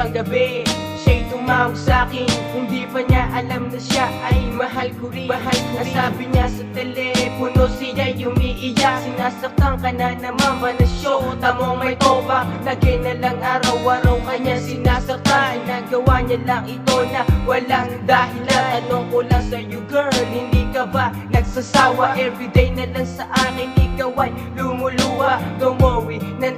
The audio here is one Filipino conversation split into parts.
isang gabi. Siya'y tumawag sa'kin. Kung di pa niya alam na siya ay mahal ko rin. Mahal ko rin. Sabi niya sa telepono siya umiiyak. Sinasaktan ka na naman ba na show Tamong may toba. Lagi na lang araw-araw kanya sinasaktan. Nagawa niya lang ito na walang dahilan. Tanong ko lang sa'yo girl Hindi ka ba nagsasawa? Everyday na lang sa akin ikaw ay lumuluwa. Don't worry, lang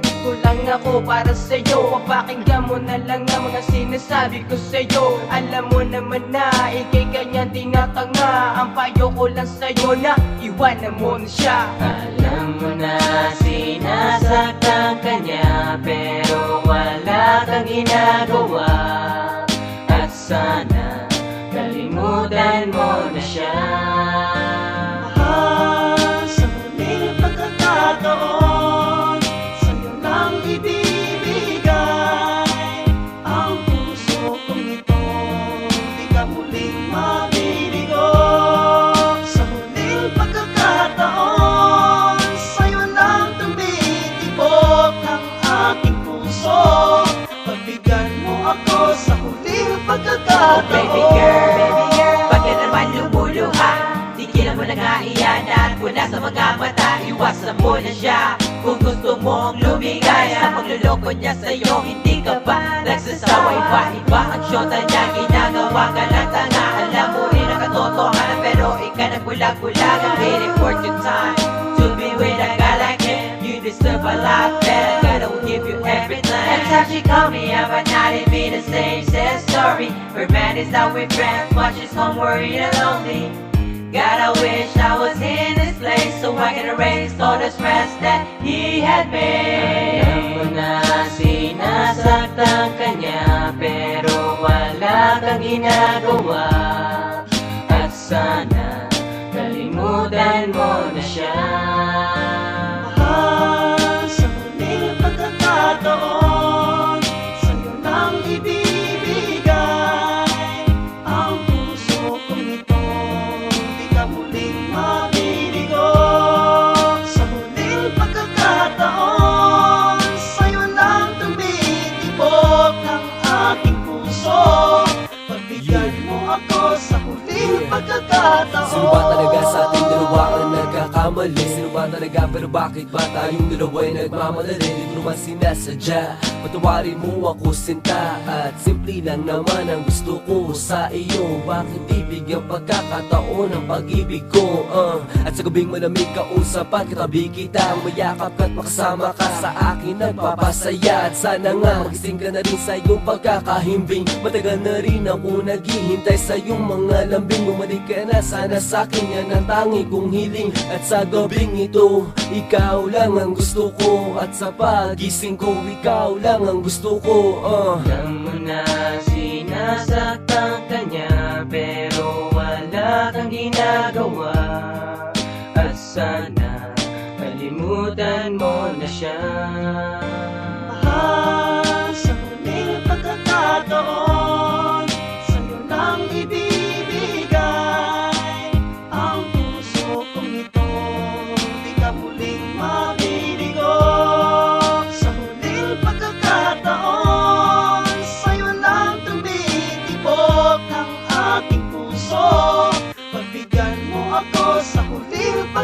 ako para sa'yo. Papakinggan mo na lang ang mga sinasabi ko sa'yo. Alam mo naman na ikay kanya tinatanga Ang payo ko lang sa'yo na iwanan mo na siya. Alam mo na sinasaktan ka niya Pero wala kang ginagawa pagkakataon. Oh baby girl, baby girl Bakit naman lumuluha? Tigilan mo na nga iyan At mula sa mga mata Iwasan mo na siya. Kung gusto mong lumigay Sa pagluloko niya sa'yo Hindi ka ba nagsasawa Iba-iba ang syota niya Ginagawa ka lang tanga Alam mo rin ang katotohanan Pero ikaw nagbulag-bulag I'm waiting for your time. To be with a guy like him You deserve a lot better. Gonna give you everything. Every time she call me up at night It be the same sad story Her man is out with friends While she's home worried and lonely. God, I wish I was in this place So I can erase all the stress that he had made. Alam na sinasaktan ka niya Pero wala kang ginagawa. At sana kalimutan mo na siya nagkakamali? Sino ba talaga? Pero bakit ba tayong dalawa ay nagmamadali? Di ko naman sinasadya. Patawarin mo ako sinta. At simple lang naman ang gusto ko sa iyo. Bakit di bigyan pagkakataon ang pag-ibig ko? Uh. At sa gabing malamig kausap at katabi kita. Mayakap ka't makasama ka sa akin Nagpapasaya. At sana nga Magising ka na rin sa iyong pagkakahimbing. Matagal na rin ako naghihintay sa iyong mga lambing. Bumalik ka na sana sa akin Yan ang tangi kong hiling. At sa gabing ito Ikaw lang ang gusto ko At sa pagising ko Ikaw lang ang gusto ko uh. Alam mo na sinasaktan ka Pero wala kang ginagawa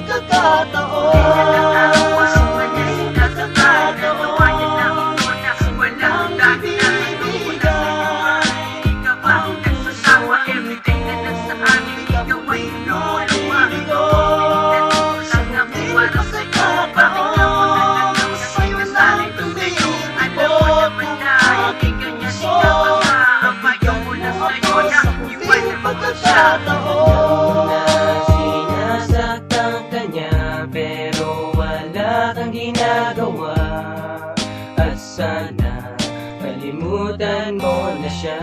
pagkakataon kalimutan mo na siya